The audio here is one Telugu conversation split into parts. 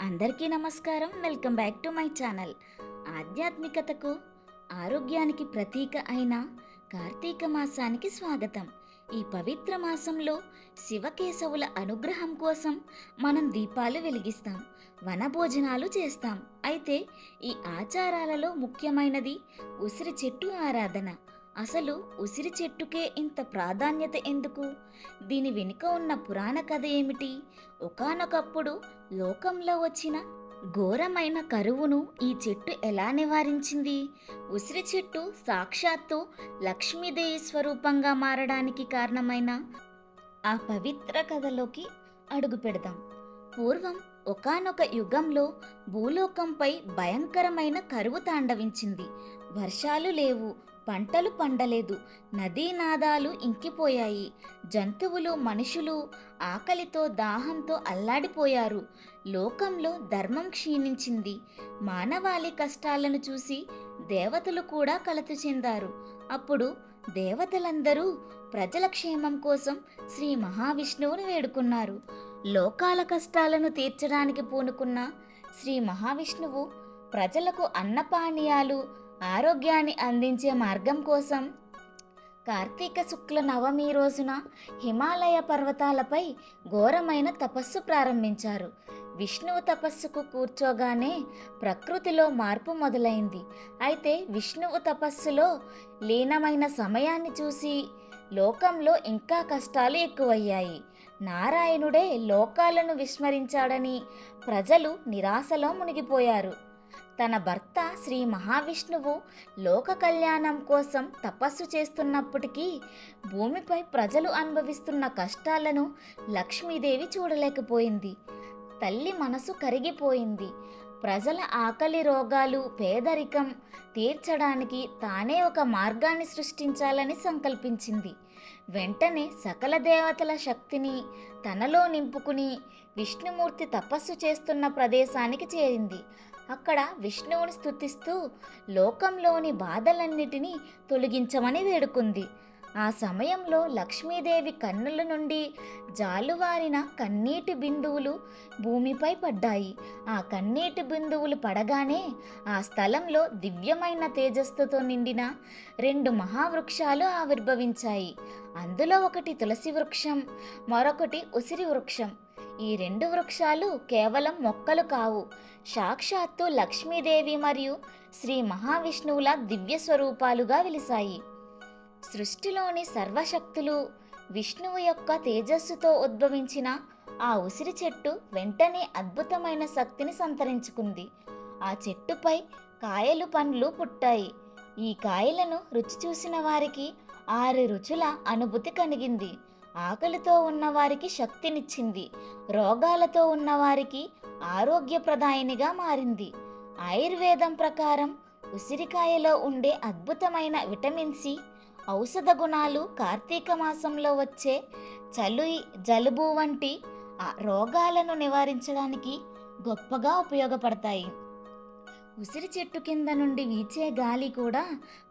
అందరికీ నమస్కారం. Welcome back to my channel. ఆధ్యాత్మికతకు ఆరోగ్యానికి ప్రతీక అయిన కార్తీక మాసానికి స్వాగతం. ఈ పవిత్ర మాసంలో శివకేశవుల అనుగ్రహం కోసం మనం దీపాలు వెలిగిస్తాం వనభోజనాలు చేస్తాం. అయితే ఈ ఆచారాలలో ముఖ్యమైనది ఉసిరి చెట్టు ఆరాధన. అసలు ఉసిరి చెట్టుకే ఇంత ప్రాధాన్యత ఎందుకు? దీని వెనుక ఉన్న పురాణ కథ ఏమిటి? ఒకానొకప్పుడు లోకంలో వచ్చిన ఘోరమైన కరువును ఈ చెట్టు ఎలా నివారించింది? ఉసిరి చెట్టు సాక్షాత్తు లక్ష్మీదేవి స్వరూపంగా మారడానికి కారణమైన ఆ పవిత్ర కథలోకి అడుగు పెడదాం. పూర్వం ఒకానొక యుగంలో భూలోకంపై భయంకరమైన కరువు తాండవించింది. వర్షాలు లేవు పంటలు పండలేదు. నదీ నాదాలు ఇంకిపోయాయి. జంతువులు మనుషులు ఆకలితో దాహంతో అల్లాడిపోయారు. లోకంలో ధర్మం క్షీణించింది. మానవాళి కష్టాలను చూసి దేవతలు కూడా కలత చెందారు. అప్పుడు దేవతలందరూ ప్రజల క్షేమం కోసం శ్రీ మహావిష్ణువుని వేడుకున్నారు. లోకాల కష్టాలను తీర్చడానికి పూనుకున్న శ్రీ మహావిష్ణువు ప్రజలకు అన్నపానీయాలు ఆరోగ్యాన్ని అందించే మార్గం కోసం కార్తీక శుక్ల నవమి రోజున హిమాలయ పర్వతాలపై ఘోరమైన తపస్సు ప్రారంభించారు. విష్ణువు తపస్సుకు కూర్చోగానే ప్రకృతిలో మార్పు మొదలైంది. అయితే విష్ణువు తపస్సులో లీనమైన సమయాన్ని చూసి లోకంలో ఇంకా కష్టాలు ఎక్కువయ్యాయి. నారాయణుడే లోకాలను విస్మరించాడని ప్రజలు నిరాశలో మునిగిపోయారు. తన భర్త శ్రీ మహావిష్ణువు లోక కళ్యాణం కోసం తపస్సు చేస్తున్నప్పటికీ భూమిపై ప్రజలు అనుభవిస్తున్న కష్టాలను లక్ష్మీదేవి చూడలేకపోయింది. తల్లి మనసు కరిగిపోయింది. ప్రజల ఆకలి రోగాలు పేదరికం తీర్చడానికి తానే ఒక మార్గాన్ని సృష్టించాలని సంకల్పించింది. వెంటనే సకల దేవతల శక్తిని తనలో నింపుకుని విష్ణుమూర్తి తపస్సు చేస్తున్న ప్రదేశానికి చేరింది. అక్కడ విష్ణువుని స్తుతిస్తూ లోకంలోని బాధలన్నిటినీ తొలగించమని వేడుకుంది. ఆ సమయంలో లక్ష్మీదేవి కన్నుల నుండి జాలువారిన కన్నీటి బిందువులు భూమిపై పడ్డాయి. ఆ కన్నీటి బిందువులు పడగానే ఆ స్థలంలో దివ్యమైన తేజస్సుతో నిండిన రెండు మహావృక్షాలు ఆవిర్భవించాయి. అందులో ఒకటి తులసి వృక్షం మరొకటి ఉసిరి వృక్షం. ఈ రెండు వృక్షాలు కేవలం మొక్కలు కావు. సాక్షాత్తు లక్ష్మీదేవి మరియు శ్రీ మహావిష్ణువుల దివ్య స్వరూపాలుగా వెలిశాయి. సృష్టిలోని సర్వశక్తులు విష్ణువు యొక్క తేజస్సుతో ఉద్భవించిన ఆ ఉసిరి చెట్టు వెంటనే అద్భుతమైన శక్తిని సంతరించుకుంది. ఆ చెట్టుపై కాయలు పండ్లు పుట్టాయి. ఈ కాయలను రుచి చూసిన వారికి ఆరు రుచుల అనుభూతి కలిగింది. ఆకలితో ఉన్నవారికి శక్తినిచ్చింది. రోగాలతో ఉన్నవారికి ఆరోగ్యప్రదాయినిగా మారింది. ఆయుర్వేదం ప్రకారం ఉసిరికాయలో ఉండే అద్భుతమైన విటమిన్ సి ఔషధ గుణాలు కార్తీక మాసంలో వచ్చే చలి జలుబు వంటి రోగాలను నివారించడానికి గొప్పగా ఉపయోగపడతాయి. ఉసిరి చెట్టు కింద నుండి వీచే గాలి కూడా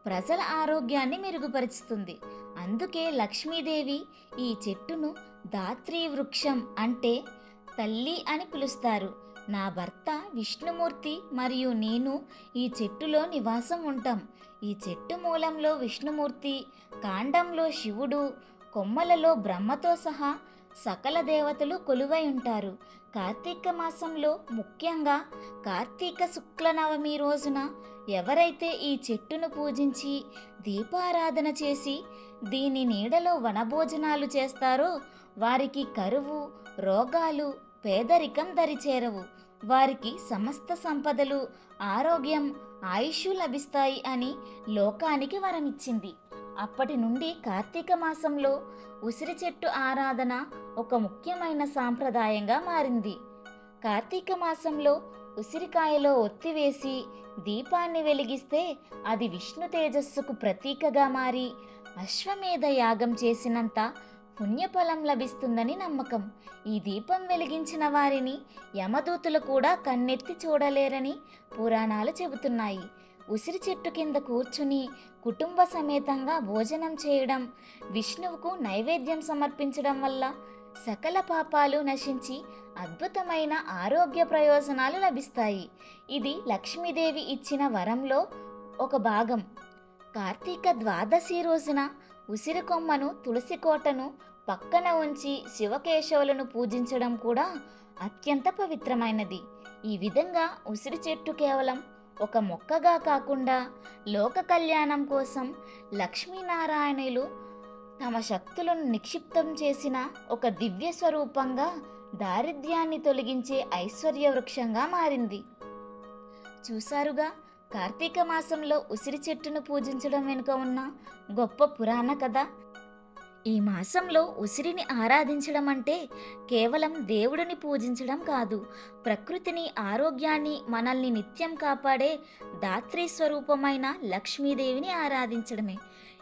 ప్రజల ఆరోగ్యాన్ని మెరుగుపరుస్తుంది. అందుకే లక్ష్మీదేవి ఈ చెట్టును దాత్రీ వృక్షం అంటే తల్లి అని పిలుస్తారు. నా భర్త విష్ణుమూర్తి మరియు నేను ఈ చెట్టులో నివాసం ఉంటాం. ఈ చెట్టు మూలంలో విష్ణుమూర్తి కాండంలో శివుడు కొమ్మలలో బ్రహ్మతో సహా సకల దేవతలు కొలువై ఉంటారు. కార్తీక మాసంలో ముఖ్యంగా కార్తీక శుక్ల నవమి రోజున ఎవరైతే ఈ చెట్టును పూజించి దీపారాధన చేసి దీని నీడలో వనభోజనాలు చేస్తారో వారికి కరువు రోగాలు పేదరికం దరిచేరవు. వారికి సమస్త సంపదలు ఆరోగ్యం ఆయుష్ లభిస్తాయి అని లోకానికి వరమిచ్చింది. అప్పటి నుండి కార్తీక మాసంలో ఉసిరి చెట్టు ఆరాధన ఒక ముఖ్యమైన సాంప్రదాయంగా మారింది. కార్తీక మాసంలో ఉసిరికాయలో ఒత్తివేసి దీపాన్ని వెలిగిస్తే అది విష్ణు తేజస్సుకు ప్రతీకగా మారి అశ్వమేధ యాగం చేసినంత పుణ్యఫలం లభిస్తుందని నమ్మకం. ఈ దీపం వెలిగించిన వారిని యమదూతులు కూడా కన్నెత్తి చూడలేరని పురాణాలు చెబుతున్నాయి. ఉసిరి చెట్టు కింద కూర్చుని కుటుంబ సమేతంగా భోజనం చేయడం విష్ణువుకు నైవేద్యం సమర్పించడం వల్ల సకల పాపాలు నశించి అద్భుతమైన ఆరోగ్య ప్రయోజనాలు లభిస్తాయి. ఇది లక్ష్మీదేవి ఇచ్చిన వరంలో ఒక భాగం. కార్తీక ద్వాదశి రోజున ఉసిరి కొమ్మను తులసి కోటను పక్కన ఉంచి శివకేశవులను పూజించడం కూడా అత్యంత పవిత్రమైనది. ఈ విధంగా ఉసిరి చెట్టు కేవలం ఒక మొక్కగా కాకుండా లోక కళ్యాణం కోసం లక్ష్మీనారాయణులు తమ శక్తులను నిక్షిప్తం చేసిన ఒక దివ్య స్వరూపంగా దారిద్ర్యాన్ని తొలగించే ఐశ్వర్య వృక్షంగా మారింది. చూసారుగా కార్తీక మాసంలో ఉసిరి చెట్టును పూజించడం వెనుక ఉన్న గొప్ప పురాణ కథ ఈ మాసంలో ఉసిరిని ఆరాధించడం అంటే కేవలం దేవుడిని పూజించడం కాదు ప్రకృతిని ఆరోగ్యాన్ని మనల్ని నిత్యం కాపాడే దాత్రి స్వరూపమైన లక్ష్మీదేవిని ఆరాధించడమే.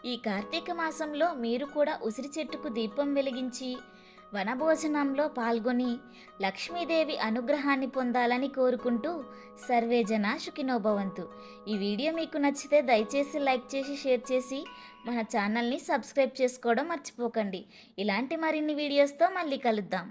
ఈ కార్తీక మాసంలో మీరు కూడా ఉసిరి చెట్టుకు దీపం వెలిగించి వనభోజనంలో పాల్గొని లక్ష్మీదేవి అనుగ్రహాన్ని పొందాలని కోరుకుంటూ సర్వే జన సుఖినోభవంతు. ఈ వీడియో మీకు నచ్చితే దయచేసి లైక్ చేసి షేర్ చేసి మన ఛానల్ని సబ్స్క్రైబ్ చేసుకోవడం మర్చిపోకండి. ఇలాంటి మరిన్ని వీడియోస్తో మళ్ళీ కలుద్దాం.